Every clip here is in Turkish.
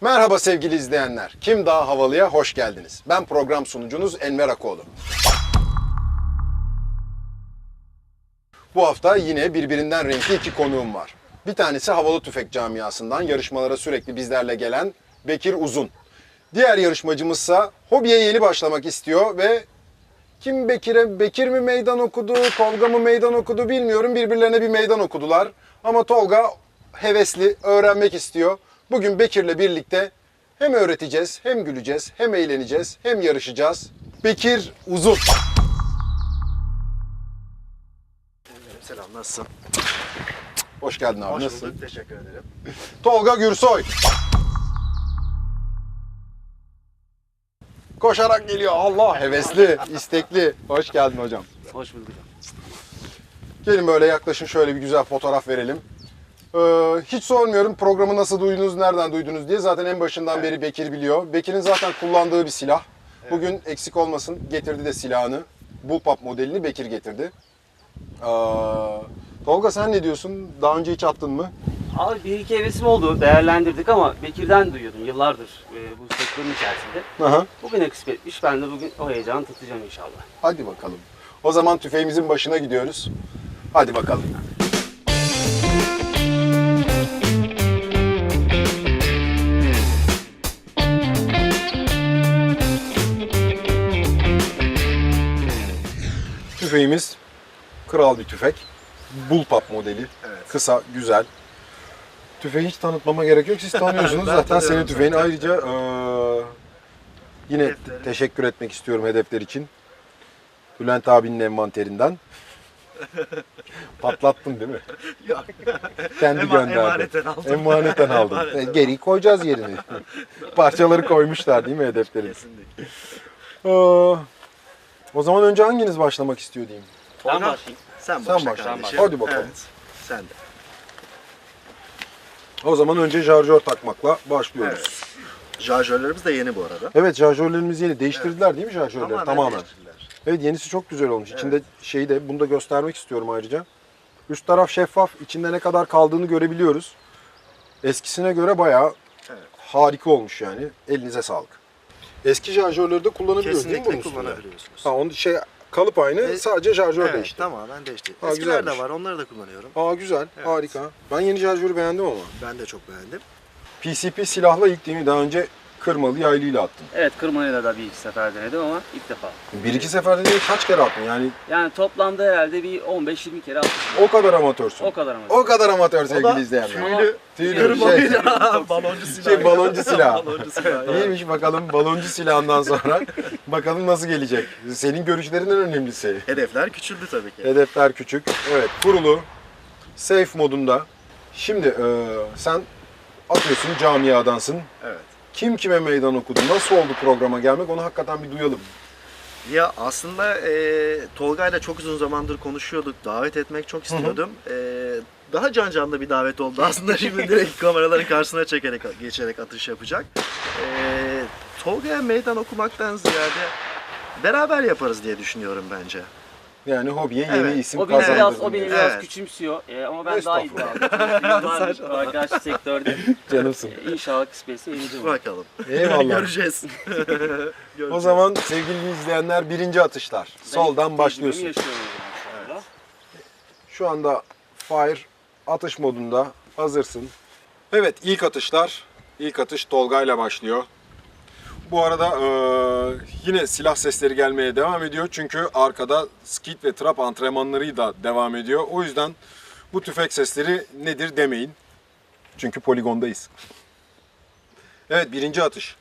Merhaba sevgili izleyenler. Kim Daha Havalı'ya hoş geldiniz. Ben program sunucunuz Enver Akoğlu. Bu hafta yine birbirinden renkli iki konuğum var. Bir tanesi havalı tüfek camiasından yarışmalara sürekli bizlerle gelen Bekir Uzun. Diğer yarışmacımızsa hobiye yeni başlamak istiyor ve kim Bekir'e, Bekir mi meydan okudu, Tolga mı meydan okudu bilmiyorum. Birbirlerine bir meydan okudular. Ama Tolga hevesli, öğrenmek istiyor. Bugün Bekir'le birlikte hem öğreteceğiz, hem güleceğiz, hem eğleneceğiz, hem yarışacağız. Bekir Uzun. Selam nasılsın? Hoş geldin abi. Hoş Nasılsın? bulduk teşekkür ederim. Tolga Gürsoy. Koşarak geliyor. Allah hevesli, istekli. Hoş geldin hocam. Hoş bulduk. Gelin böyle yaklaşın şöyle bir güzel fotoğraf verelim. Ee, hiç sormuyorum programı nasıl duydunuz, nereden duydunuz diye. Zaten en başından beri Bekir biliyor. Bekir'in zaten kullandığı bir silah. Bugün eksik olmasın getirdi de silahını. Bullpup modelini Bekir getirdi. Ee, Tolga sen ne diyorsun? Daha önce hiç attın mı? Abi bir iki hevesim oldu, değerlendirdik ama Bekir'den duyuyordum yıllardır e, bu sektörün içerisinde. Aha. Bugüne kısmetmiş, ben de bugün o heyecanı tutacağım inşallah. Hadi bakalım. O zaman tüfeğimizin başına gidiyoruz. Hadi bakalım. Tüfeğimiz kral bir tüfek. Bullpup modeli. Evet. Kısa, güzel. Tüfeği hiç tanıtmama gerek yok. Siz tanıyorsunuz Ben zaten senin tanıyorum tüfeğin. zaten. Ayrıca eee, yine Hedefleri. teşekkür etmek istiyorum hedefler için. Bülent abinin envanterinden. Patlattın değil mi? Yok. Kendi Ema- gönderdi. emaneten aldım. Emanetten aldın. E, Geri koyacağız yerini. Parçaları koymuşlar değil mi hedeflerin? Kesinlikle. O zaman önce hanginiz başlamak istiyor diyeyim? Ben Tolga, başlayayım. Sen Sen başla başla. kardeşim. Hadi bakalım. Evet. Sen de. O zaman önce şarjör takmakla başlıyoruz. Evet. Şarjörlerimiz de yeni bu arada. Evet, şarjörlerimiz yeni. Değiştirdiler değil mi şarjörleri? Tamamen. değiştirdiler. Evet yenisi çok güzel olmuş. İçinde şeyi de bunu da göstermek istiyorum ayrıca. Üst taraf şeffaf. İçinde ne kadar kaldığını görebiliyoruz. Eskisine göre bayağı Evet. harika olmuş yani. Elinize sağlık. Eski şarjörleri de kullanabiliyoruz değil mi bunun Kesinlikle üstünde? kullanabiliyorsunuz. Ha, onun şey kalıp aynı. E, sadece şarjör evet, değişti. tamamen değişti. Ha, Eskiler de güzelmiş. var, onları da kullanıyorum. Aa güzel, Evet. harika. Ben yeni şarjörü beğendim ama. Ben de çok beğendim. PCP silahla ilk değil mi? Daha önce kırmalı yaylıyla attım. Evet, kırmayla da bir iki sefer denedim ama ilk defa. Bir iki seferde değil kaç kere attın? Yani Yani toplamda herhalde bir 15-20 kere atmışım. o kadar amatörsün. O kadar ama. O kadar amatör sevgili izleyenler. tüylü, Tüylü, kırmalıyla baloncu silah. Şey, baloncu silah. baloncu silah. evet. İyiymiş bakalım baloncu silahından sonra bakalım nasıl gelecek. Senin görüşlerin en önemlisi. Hedefler küçüldü tabii ki. Hedefler küçük. Evet kurulu. Safe modunda. Şimdi e, sen atıyorsun camiadansın. Evet. Kim kime meydan okudu? Nasıl oldu programa gelmek? Onu hakikaten bir duyalım. Ya aslında e, Tolga'yla çok uzun zamandır konuşuyorduk. Davet etmek çok istiyordum. E, daha can canlı bir davet oldu aslında. Şimdi direkt kameraların karşısına çekerek, geçerek atış yapacak. E, Tolga'ya meydan okumaktan ziyade beraber yaparız diye düşünüyorum bence. Yani hobiye yeni Evet. isim O beni biraz, o beni yani. biraz Evet. küçümsüyor Ee, ama ben daha iddialıyım. Yıllardır arkadaş sektörde. Canımsın. Ee, İnşallah kısmetse yeneceğim. Bakalım. Eyvallah. Göreceğiz. Göreceğiz. O zaman sevgili izleyenler birinci atışlar. Ben Soldan tecrübemi başlıyorsun. yaşıyorum o zaman şu anda. Şu anda fire atış modunda hazırsın. Evet ilk atışlar. İlk atış Tolga ile başlıyor. Bu arada eee, yine silah sesleri gelmeye devam ediyor. Çünkü arkada skit ve trap antrenmanları da devam ediyor. O yüzden bu tüfek sesleri nedir demeyin. Çünkü poligondayız. Evet birinci atış.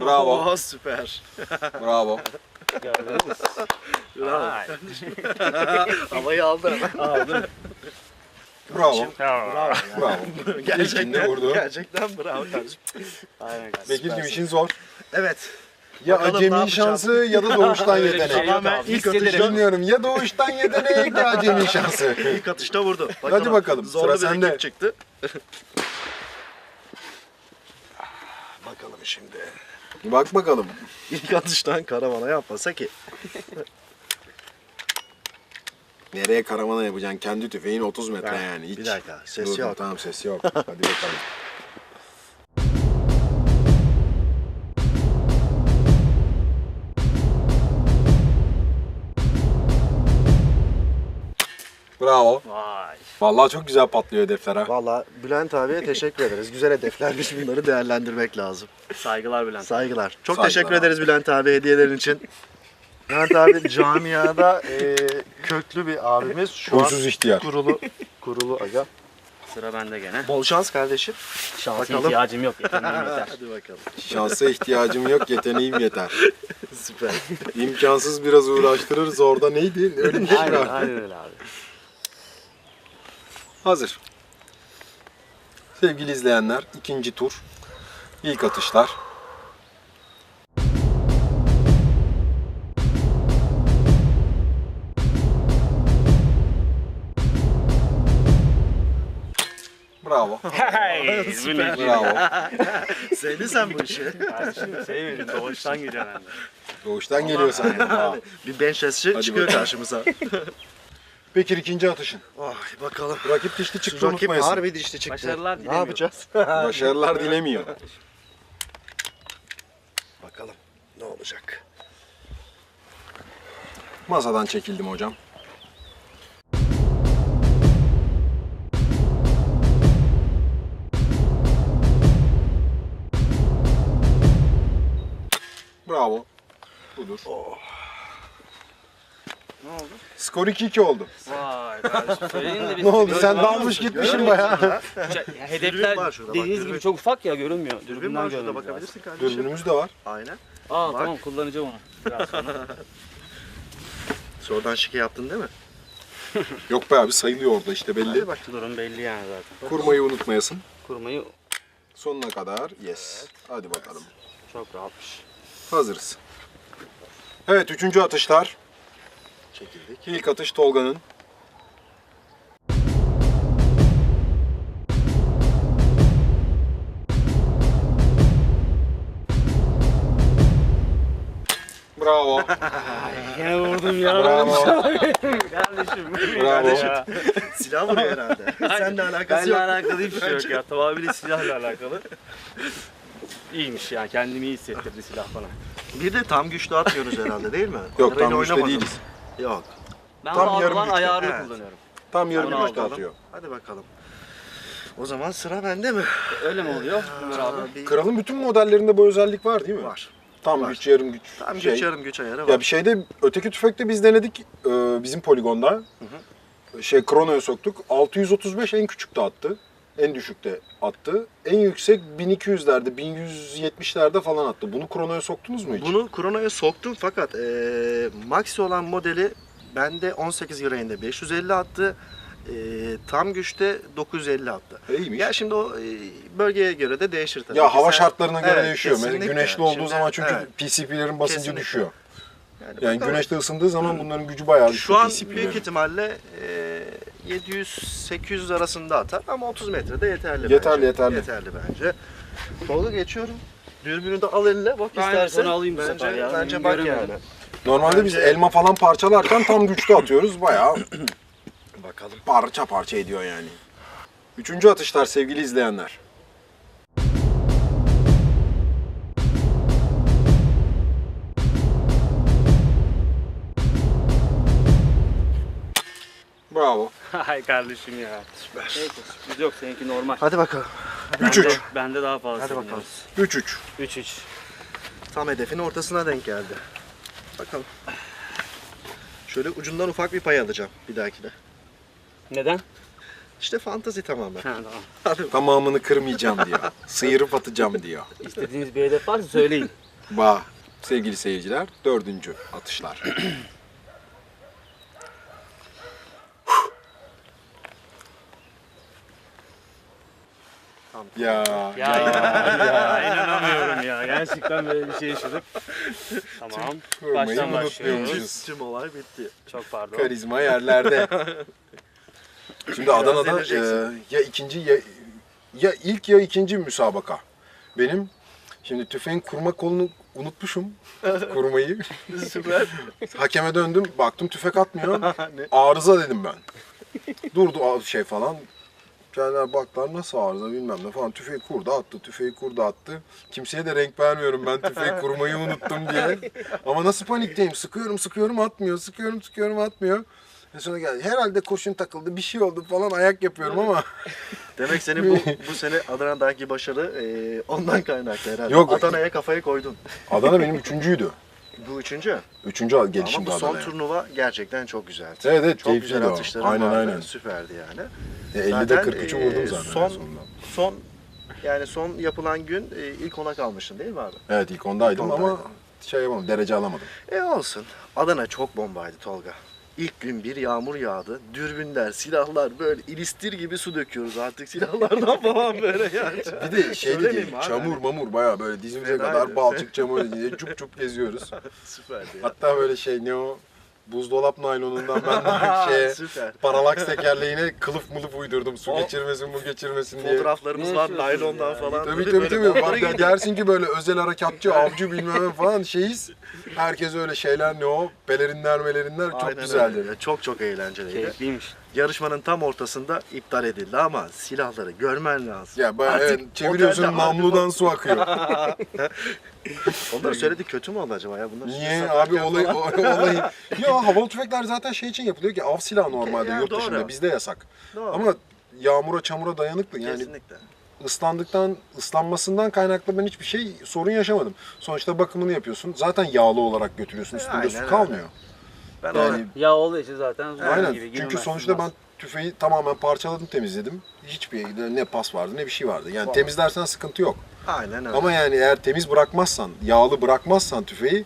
Bravo. Oo, süper. Bravo. Gördünüz? Bravo. Ay. Havayı aldı. Aldı. Bravo. Bravo. Bravo. Gerçekten, vurdu. gerçekten bravo kardeşim. Aynen. Bekir'cim işin zor. Evet. Ya Bakalım acemi şansı ya da doğuştan yetenek. şey Tamamen abi. ilk atışta- Bilmiyorum ya doğuştan yetenek ya acemi şansı. İlk atışta vurdu. Hadi bakalım, Zorlu sıra sende. çıktı. bakalım şimdi. Bak bakalım. İlk atıştan karavana yapmasa ki. Nereye karavana yapacaksın? Kendi tüfeğin 30 metre Ben- yani. Hiç. bir dakika, ses Dur, yok. Tamam ses yok. Hadi bakalım. Bravo. Vay. Vallahi çok güzel patlıyor hedefler ha. Valla Bülent abiye teşekkür ederiz. Güzel hedeflermiş bunları değerlendirmek lazım. Saygılar Bülent. Saygılar. Çok Saygılar teşekkür abi. ederiz Bülent abi hediyelerin için. Bülent abi camiada e, köklü bir abimiz. Şu Huysuz an ihtiyar. kurulu, kurulu aga. Sıra bende gene. Bol şans kardeşim. Şansa Bakalım. ihtiyacım yok. Yeteneğim yeter. Hadi bakalım. Şansa ihtiyacım yok, yeteneğim yeter. Süper. İmkansız biraz uğraştırırız orada neydi? Öyle şey aynen, aynen öyle abi. Hazır. Sevgili izleyenler, ikinci tur. İlk atışlar. Bravo. Hey, Süper. Bravo. Sevdin sen bu işi. Sevmedim. Doğuştan geliyor bende. Doğuştan geliyor senden. Bravo. Bir bench çıkıyor karşımıza. Bekir ikinci atışın. Ay bakalım. Rakip dişli çıktı Rakip unutmayasın. harbi dişli çıktı. Başarılar Ne dilemiyorum. yapacağız? Başarılar dilemiyor. bakalım ne olacak. Masadan çekildim hocam. Bravo. Budur. Ne oldu? Skor 2-2 oldu. Vay kardeşim söyleyin de biz... Ne oldu? Sen dalmış gitmişsin bayağı. Ya, Hedefler var şurada, bak, dediğiniz dürbün. gibi çok ufak ya görünmüyor. Dürbün Dürbünden var şurada bakabilirsin kardeşim. Dürbünümüz de var. Aynen. Aa Bak. tamam kullanacağım onu. Biraz sonra. Sonradan şike yaptın değil mi? Yok be abi sayılıyor orada işte belli. Hadi bak. Durum belli yani zaten. Kurmayı unutmayasın. Kurmayı Sonuna kadar yes. Hadi bakalım. çok rahatmış. Hazırız. Evet üçüncü atışlar. Çekildik. İlk atış Tolga'nın. Bravo. Yine vurdum ya. Bravo. Kardeşim. Bravo. Ya. Silah vuruyor herhalde. Seninle alakası Benle yok. alakalı hiçbir şey yok ya. Tamamıyla silahla alakalı. İyiymiş yani kendimi iyi hissettirdi silah bana. Bir de tam güçlü atmıyoruz herhalde değil mi? Yok tam güçte değiliz. Yok. Ben Tam Tam yarım ayarını Evet. kullanıyorum. Tam yarım aldım. atıyor. Hadi bakalım. O zaman sıra bende mi? Öyle mi oluyor Ömer abi? bir Kralın bütün modellerinde bu özellik var değil mi? var. Tam Var. güç, yarım güç. Tam şey. güç yarım güç ayarı var. Ya bir şeyde öteki tüfekte biz denedik e, bizim poligonda. Şey kronoya soktuk. 635 en küçükte attı. En düşükte attı. En yüksek 1200'lerde, 1170'lerde falan attı. Bunu kronoya soktunuz mu hiç? Bunu kronoya soktum fakat eee maxi olan modeli bende 18 grain'de 550 attı. Eee, tam güçte 950 attı. İyiymiş. Ya şimdi o eee, bölgeye göre de değişir tabii. ya ki. hava Sen- şartlarına göre Evet, değişiyor. Mesela kesinlikle. güneşli olduğu Şimdi- zaman çünkü evet. PCP'lerin basıncı Kesinlikle. düşüyor. Yani Yani bakalım. güneşte ısındığı zaman bunların gücü bayağı düşüyor Şu an PCP'lerin. büyük ihtimalle eee 700-800 arasında atar ama 30 metrede yeterli Yeterli, bence. yeterli. Yeterli bence. Tolga geçiyorum. Dürbünü de al eline bak Ben istersen. sonra alayım bu bence, sefer ya. Bence Benim bak göremedim. yani. Normalde biz elma falan parçalarken tam güçte atıyoruz. Bayağı Bakalım. parça parça ediyor yani. Üçüncü atışlar sevgili izleyenler. Bravo. Hay kardeşim ya. Neyse sürpriz yok seninki normal. Hadi bakalım. 3-3. Bende, bende daha fazla. Hadi bakalım. 3-3. 3-3. Tam hedefin ortasına denk geldi. Bakalım. Şöyle ucundan ufak bir pay alacağım bir dahakine. Neden? İşte fantazi tamamen. Ha, tamam. Hadi Tamamını kırmayacağım diyor. Sıyırıp atacağım diyor. İstediğiniz bir hedef varsa söyleyin. Bah. Sevgili seyirciler, dördüncü atışlar. Tam. ya. Ya, ya, ya inanamıyorum ya. Gerçekten böyle bir şey yaşadık. Tamam. Kurmayı Baştan başlıyoruz. unutmuyormuşuz. Tüm olay bitti. Çok pardon. Karizma yerlerde. Şimdi Adana'da e, ya ikinci ya, ya ilk ya ikinci müsabaka. Benim şimdi tüfeğin kurma kolunu unutmuşum kurmayı. Süper. Hakeme döndüm baktım tüfek atmıyor. Arıza dedim ben. Durdu şey falan. Şeyler baklar nasıl arıza bilmem ne falan. Tüfeği kurdu attı, tüfeği kurdu attı. Kimseye de renk vermiyorum ben tüfeği kurmayı unuttum diye. Ama nasıl panikteyim. Sıkıyorum sıkıyorum atmıyor, sıkıyorum sıkıyorum atmıyor. En sonra geldi. Herhalde kurşun takıldı, bir şey oldu falan ayak yapıyorum ama. Demek seni bu, bu sene Adana'daki başarı e, ondan kaynaklı herhalde. Yok. Adana'ya kafayı koydun. Adana benim üçüncüydü. Bu üçüncü. Üçüncü gelişim Ama bu son turnuva gerçekten çok güzeldi. Evet, evet, Çok keyifliydi güzel o. Aynen, vardı. aynen. Süperdi yani. E, 50'de Zaten, 43'ü e, vurdum zaten. en son- sonunda. Son yani son yapılan gün e, ilk ona kalmıştın değil mi abi? Evet ilk ondaydım ama ondaydım. şey yapamadım, derece alamadım. E olsun. Adana çok bombaydı Tolga. İlk gün bir yağmur yağdı. Dürbünler, silahlar böyle ilistir gibi su döküyoruz artık silahlardan falan böyle yani. Bir de şey de değil, çamur mamur baya böyle dizimize Fenaydı. kadar balçık çamur diye cup cup geziyoruz. Süperdi ya. Hatta böyle şey ne o buzdolap naylonundan ben de şeye Süper. paralaks tekerleğine kılıf mılıf uydurdum su O- geçirmesin bu geçirmesin diye. Fotoğraflarımız Ne var yaşıyorsunuz naylondan ya? falan. Tabii Böyle tabii tabii. Bak, gidiyor. dersin ki böyle özel harekatçı, avcı bilmem ne falan şeyiz. Herkes öyle şeyler ne o? Pelerinler melerinler çok Aynen güzeldi. öyle. Çok çok eğlenceliydi. Keyifliymiş. Yarışmanın tam ortasında iptal edildi ama silahları görmen lazım. Ya ben evet, çeviriyorsun namludan su akıyor. Onları söyledi kötü mü oldu acaba ya? Bunlar Niye abi olay, falan- o- olayı... Ya havalı tüfekler zaten şey için yapılıyor ki av silahı normalde Ya, yurt doğru. dışında bizde yasak. Doğru. Ama yağmura çamura dayanıklı yani Kesinlikle. ıslandıktan ıslanmasından kaynaklı ben hiçbir şey sorun yaşamadım. Sonuçta bakımını yapıyorsun. Zaten yağlı olarak götürüyorsun. Üstünde Aynen su kalmıyor. Ben Yani ona Ya olduğu için zaten zor aynen. gibi Çünkü girmez, sonuçta ben tüfeği tamamen parçaladım, temizledim. Hiçbir ne pas vardı ne bir şey vardı. Yani Vallahi. temizlersen sıkıntı yok. Aynen öyle. Ama yani eğer temiz bırakmazsan, yağlı bırakmazsan tüfeği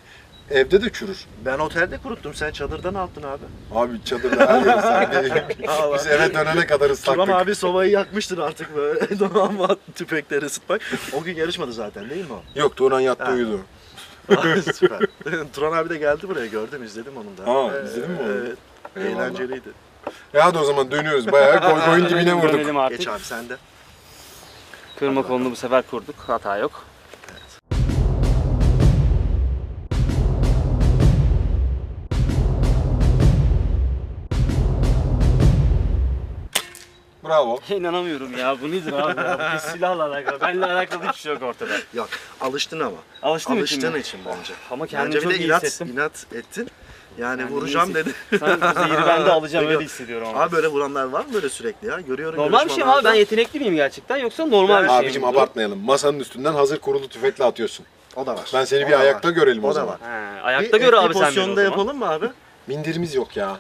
evde de çürür. Ben otelde kuruttum. Sen çadırdan attın abi. Abi çadırda her yer ıslak. Allah. Biz eve dönene kadar ıslaktık. Turan abi sobayı yakmıştır artık böyle. Tamam mı? Tüfekleri ısıtmak. O gün yarışmadı zaten değil mi o? Yok Turan yattı Ha. uyudu. Süper. Turan abi de geldi buraya gördüm izledim onu da. Aa, izledin mi onu? Evet. Eyvallah. Eğlenceliydi. E hadi o zaman dönüyoruz. Bayağı koy koyun dibine vurduk. Dönelim artık. Geç abi sen de. Kırma kolunu bu sefer kurduk. Hata yok. Bravo. İnanamıyorum ya. Bu nedir abi ya? Bu silahla alakalı. Benimle alakalı hiçbir şey yok ortada. Yok alıştın ama. Alıştın için Alıştığın mi? için bence. Ama kendimi Bence bir çok iyi inat, hissettim. inat ettin. Yani Kendimi vuracağım dedi. Sen zehri ben de alacağım öyle hissediyorum. Abi böyle vuranlar var mı böyle sürekli ya? Görüyorum Normal bir şey mi abi? Ben yetenekli miyim gerçekten yoksa normal bir şey mi? Abicim abartmayalım. Masanın üstünden hazır kurulu tüfekle atıyorsun. O da var. Ben seni O bir da ayakta var. görelim o, O da zaman. var. He, Bir ayakta gör FP abi sen beni o zaman. yapalım mı abi? Mindirimiz yok ya.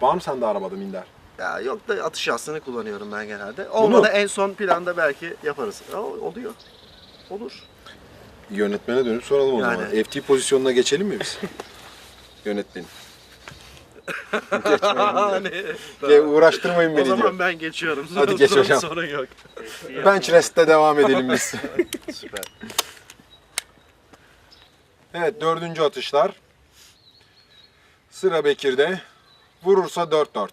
Var mı sende arabada minder? Ya yok da atış yastığını kullanıyorum ben genelde. Olmadı en son planda belki yaparız. Ya, oluyor. Olur. Yönetmene dönüp soralım o Yani. zaman. FT pozisyonuna geçelim mi biz? Yönetmenim. Hani, Diye uğraştırmayın o beni zaman diyor. ben geçiyorum. Hadi geç Sorun- hocam. Sorun yok. Bench rest'te devam edelim biz. Süper. evet dördüncü atışlar. Sıra Bekir'de. Vurursa 4-4.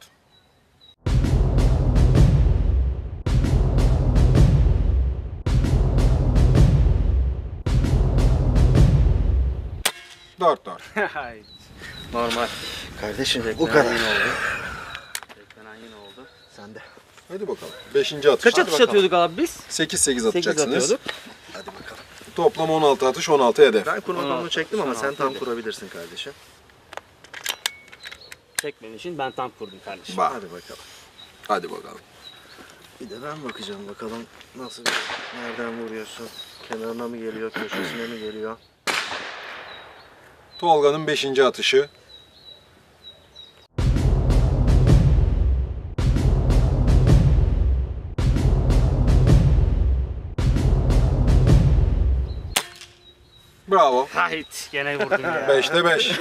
Dört dört. Hay, Normal. Kardeşim bu Beklenen kadar. yine oldu. Beklenen yine oldu. Sen de. Hadi bakalım. Beşinci atış. Kaç atış bakalım. atıyorduk abi biz? 8-8 8 atacaksınız. atıyorduk. Hadi bakalım. Toplam 16 atış 16 hedef. Ben kurma kolunu çektim ama sen 16 tam kurabilirsin kardeşim. Çekmenin için ben tam kurdum kardeşim. Bak. Hadi bakalım. Hadi bakalım. Bir de ben bakacağım bakalım nasıl nereden vuruyorsun? Kenarına mı geliyor, köşesine mi geliyor? Tolga'nın 5. atışı. Bravo. Hayt gene vurdum ya. 5'te 5.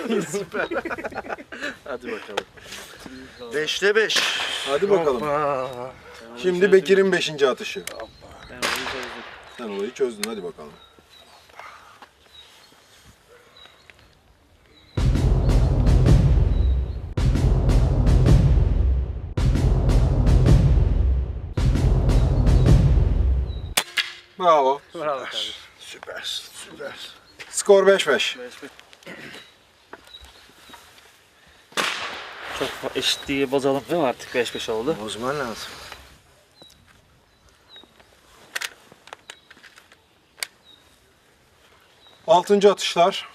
Hadi bakalım. Beşte beş. Hadi bakalım. Hoppa. Şimdi Bekir'in 5. atışı. Ben onu çözdüm. Sen olayı çözdün hadi bakalım. Bravo. Bravo kardeşim. Süper, süper. Skor 5-5. Çok eşitliği bozalım değil mi artık 5-5 oldu. Bozman lazım. Altıncı atışlar.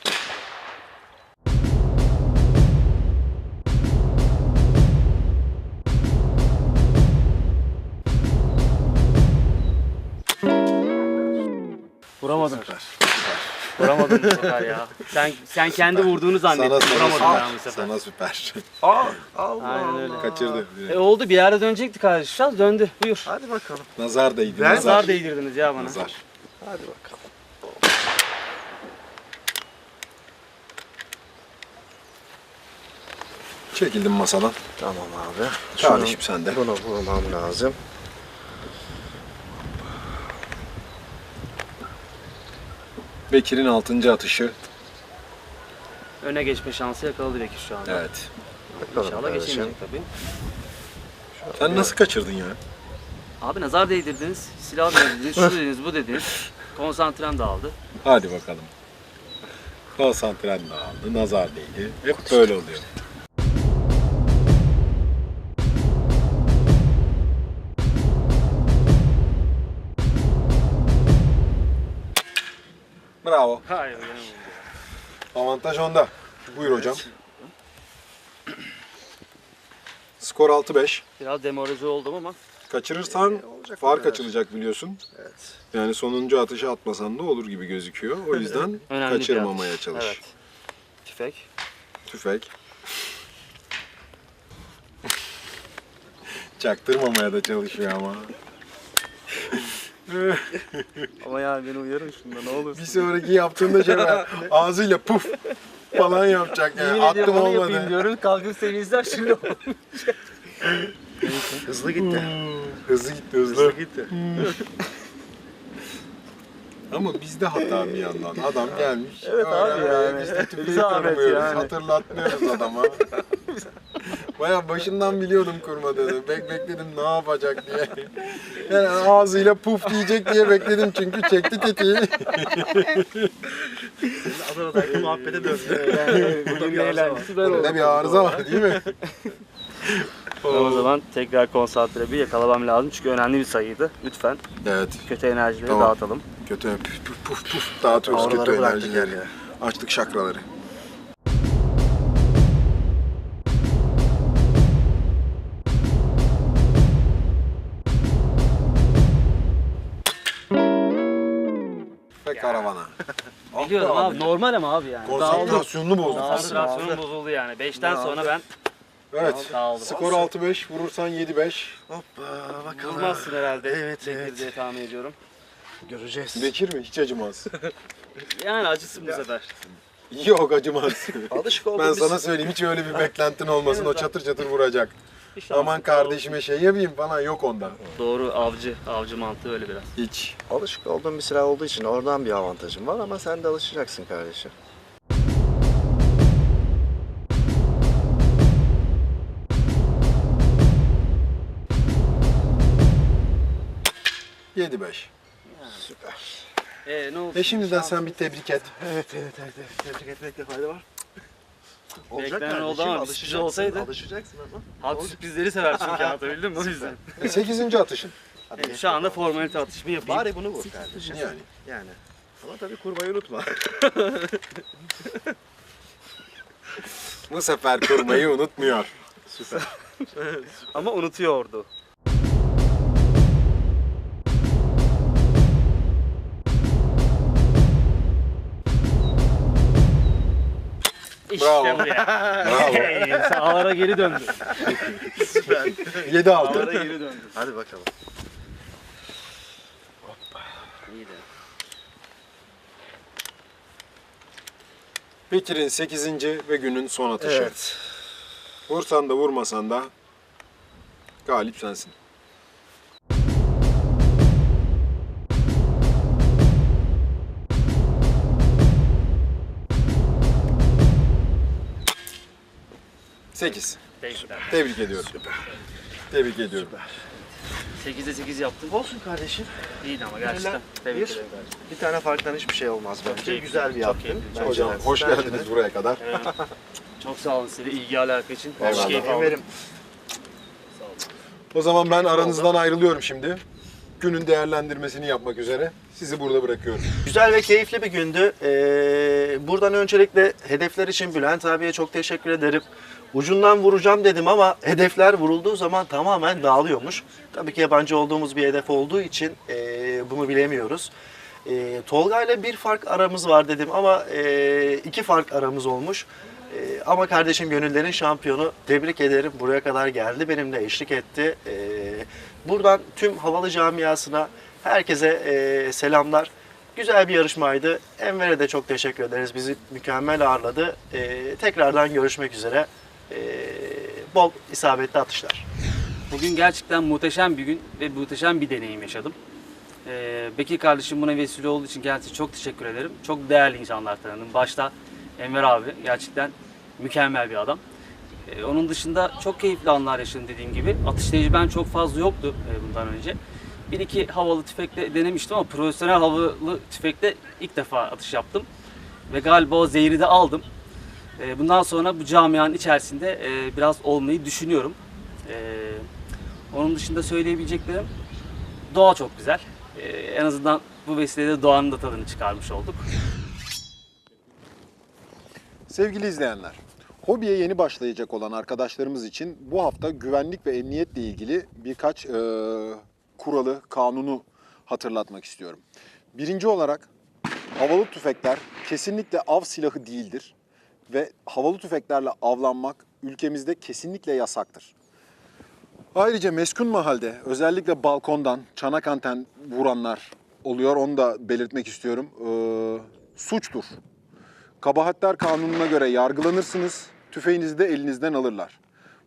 Vuramadım bu sefer ya. Sen sen kendi vurduğunu zannettin. Vuramadım ben bu sefer. Sana süper. Aa, Allah Aynen öyle. Allah. Kaçırdı. E oldu bir yerde dönecekti kardeşim. Döndü. Buyur. Hadi bakalım. Nazar değdi. Ben- nazar. Nazar değdirdiniz ya bana. Nazar. Hadi bakalım. Çekildim masadan. Tamam abi. Kardeşim sen de. Bunu vurmam lazım. Bekir'in altıncı atışı. Öne geçme şansı yakaladı Bekir şu anda. Evet. Bakalım İnşallah kardeşim. geçemeyecek tabii. Sen nasıl kaçırdın ya? Abi nazar değdirdiniz, silah verdiniz, şu dediniz, bu dediniz. Konsantrem dağıldı. Hadi bakalım. Konsantren dağıldı, nazar değdi. Hep böyle oluyor. Bravo. Hayır, Avantaj onda. Buyur hocam. Skor 6-5. Biraz demoralize oldum ama Kaçırırsan Ee, olacak fark kadar. açılacak biliyorsun. Evet. Yani sonuncu atışı atmasan da olur gibi gözüküyor. O yüzden önemli bir kaçırmamaya atış. çalış. Evet. Tüfek. Tüfek. Çaktırmamaya da çalışıyor ama. Ama yani beni uyarın şunda ne olur. Bir sonraki yaptığında şey var. Ağzıyla puf falan yapacak yani. Attım olmadı. diyorum kalkıp seni izler şimdi. Hızlı gitti. Hızlı gitti hızlı. Hızlı gitti. Ama bizde hata bir yandan. Adam gelmiş. Evet abi öğrenmeye, yani. Biz de zahmet tanımıyoruz. yani. Hatırlatmıyoruz adama. Baya başından biliyordum kurmadığını. Bek bekledim ne yapacak diye. Yani ağzıyla puf diyecek diye bekledim çünkü çekti tetiği. Adana'daki muhabbete döndü. Bugün de eğlencesi ben oldum. bir arıza var değil mi? O zaman tekrar konsantre bir yakalamam lazım çünkü önemli bir sayıydı. Lütfen Evet. kötü enerjileri Tamam. dağıtalım. Kötü puf puf puf dağıtıyoruz Oraları kötü bıraktık enerjileri. geriye. Açtık şakraları. Karavana. Biliyorum abi normal ama abi yani. Konsantrasyonunu bozdu. Konsantrasyonum bozuldu yani. 5'ten sonra ben Evet. dağıldım. Skor 6-5, vurursan 7-5. Hoppa bakalım. Vurmazsın herhalde. Evet, Bekir evet. diye tahmin ediyorum. Göreceğiz. Bekir mi? Hiç acımaz. Yani acısın bu sefer. Yok acımaz. Alışık oldum ben sana söyleyeyim hiç öyle bir beklentin olmasın. O çatır çatır vuracak. İnşallah Aman kardeşime şey yapayım falan yok ondan. Doğru avcı. Avcı mantığı öyle biraz. Hiç. Alışık olduğum bir silah olduğu için oradan bir avantajım var ama sen de alışacaksın kardeşim. Yedi beş. Süper. Ee ne oldu? E şimdiden sen bir tebrik et. Evet evet evet. evet. Tebrik etmekte fayda var. Olacak Beklenen oldu ama bir sürpriz olsaydı. Alışacaksın ama. Halk sürprizleri sever çünkü anlatabildim mi o yüzden. E, sekizinci atışın. Hadi Evet, şu anda formalite atışımı yapayım. Bari bunu vur kardeşim. Yani. Yani. Ama tabii kurmayı unutma. Bu sefer kurmayı unutmuyor. Süper. Ama unutuyordu. İşte Bravo. bu ya. Bravo. Sağlara geri döndü. Süper. Yedi altı. Sağlara geri döndü. Hadi bakalım. İyiydi. Bekir'in sekizinci ve günün son atışı. Evet. Vursan da vurmasan da galip sensin. Sekiz. Teşekkürler. Tebrik ediyorum. Tebrik ediyorum. 8'de 8 yaptın. Olsun kardeşim. İyiydi ama gerçekten. Tebrik Bir. ederim kardeşim. Bir tane farktan hiçbir şey olmaz bence. keyifli, Güzel bir çok yaptın. Bence Hocam hoş Bence de. geldiniz buraya kadar. Evet. Çok sağ olun size ilgi alaka için. Hoş olun. O zaman ben aranızdan ayrılıyorum şimdi. Günün değerlendirmesini yapmak üzere sizi burada bırakıyorum. Güzel ve keyifli bir gündü. Ee, buradan öncelikle hedefler için Bülent abiye çok teşekkür ederim. Ucundan vuracağım dedim ama hedefler vurulduğu zaman tamamen dağılıyormuş. Tabii ki yabancı olduğumuz bir hedef olduğu için ee, bunu bilemiyoruz. Ee, Tolga ile bir fark aramız var dedim ama ee, iki fark aramız olmuş. Ee, ama kardeşim gönüllerin şampiyonu tebrik ederim. Buraya kadar geldi benimle eşlik etti. Ee, buradan tüm havalı camiasına herkese ee, selamlar. Güzel bir yarışmaydı. Enver'e de çok teşekkür ederiz. Bizi mükemmel ağırladı. Ee, tekrardan görüşmek üzere. Ee, bol isabetli atışlar. Bugün gerçekten muhteşem bir gün ve muhteşem bir deneyim yaşadım. Ee, Bekir kardeşim buna vesile olduğu için gerçekten çok teşekkür ederim. Çok değerli insanlar tanıdım. Başta Enver abi gerçekten mükemmel bir adam. Ee, onun dışında çok keyifli anlar yaşadım dediğim gibi. Atış tecrübem çok fazla yoktu e, bundan önce. Bir iki havalı tüfekle denemiştim ama profesyonel havalı tüfekle ilk defa atış yaptım. Ve galiba o zehri de aldım. Ee, bundan sonra bu camianın içerisinde e, biraz olmayı düşünüyorum. Ee, onun dışında söyleyebileceklerim doğa çok güzel. Ee, en azından bu vesileyle doğanın da tadını çıkarmış olduk. Sevgili izleyenler, hobiye yeni başlayacak olan arkadaşlarımız için bu hafta güvenlik ve emniyetle ilgili birkaç e, kuralı, kanunu hatırlatmak istiyorum. Birinci olarak havalı tüfekler kesinlikle av silahı değildir ve havalı tüfeklerle avlanmak ülkemizde kesinlikle yasaktır. Ayrıca meskun mahalde özellikle balkondan çanak anten vuranlar oluyor. Onu da belirtmek istiyorum. Ee, suçtur. Kabahatler kanununa göre yargılanırsınız. Tüfeğinizi de elinizden alırlar.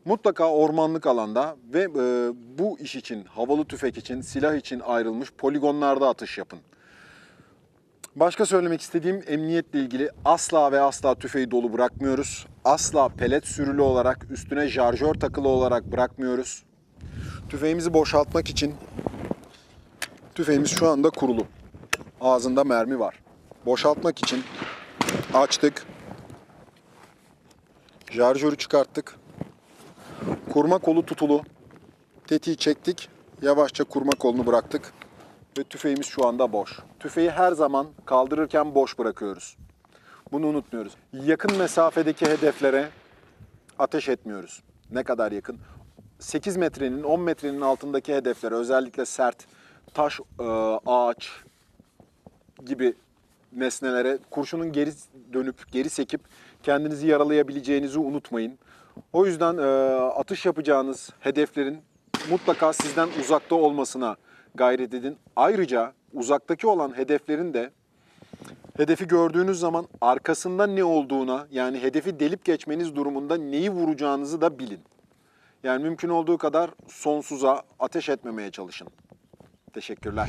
Mutlaka ormanlık alanda ve e, bu iş için, havalı tüfek için, silah için ayrılmış poligonlarda atış yapın. Başka söylemek istediğim emniyetle ilgili asla ve asla tüfeği dolu bırakmıyoruz. Asla pelet sürülü olarak üstüne şarjör takılı olarak bırakmıyoruz. Tüfeğimizi boşaltmak için tüfeğimiz şu anda kurulu. Ağzında mermi var. Boşaltmak için açtık. Şarjörü çıkarttık. Kurma kolu tutulu. Tetiği çektik. Yavaşça kurma kolunu bıraktık. Ve tüfeğimiz şu anda boş. Tüfeği her zaman kaldırırken boş bırakıyoruz. Bunu unutmuyoruz. Yakın mesafedeki hedeflere ateş etmiyoruz. Ne kadar yakın? 8 metrenin, 10 metrenin altındaki hedeflere özellikle sert taş, e, ağaç gibi nesnelere kurşunun geri dönüp geri sekip kendinizi yaralayabileceğinizi unutmayın. O yüzden e, atış yapacağınız hedeflerin mutlaka sizden uzakta olmasına gayret edin. Ayrıca uzaktaki olan hedeflerin de hedefi gördüğünüz zaman arkasında ne olduğuna yani hedefi delip geçmeniz durumunda neyi vuracağınızı da bilin. Yani mümkün olduğu kadar sonsuza ateş etmemeye çalışın. Teşekkürler.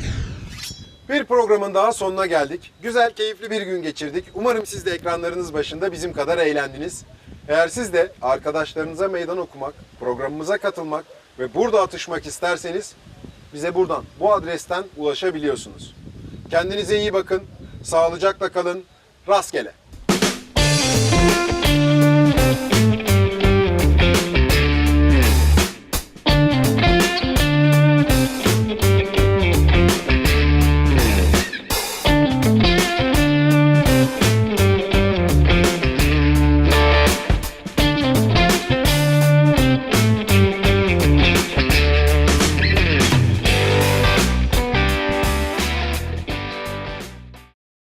Bir programın daha sonuna geldik. Güzel, keyifli bir gün geçirdik. Umarım siz de ekranlarınız başında bizim kadar eğlendiniz. Eğer siz de arkadaşlarınıza meydan okumak, programımıza katılmak ve burada atışmak isterseniz bize buradan, bu adresten ulaşabiliyorsunuz. Kendinize iyi bakın, sağlıcakla kalın, rastgele.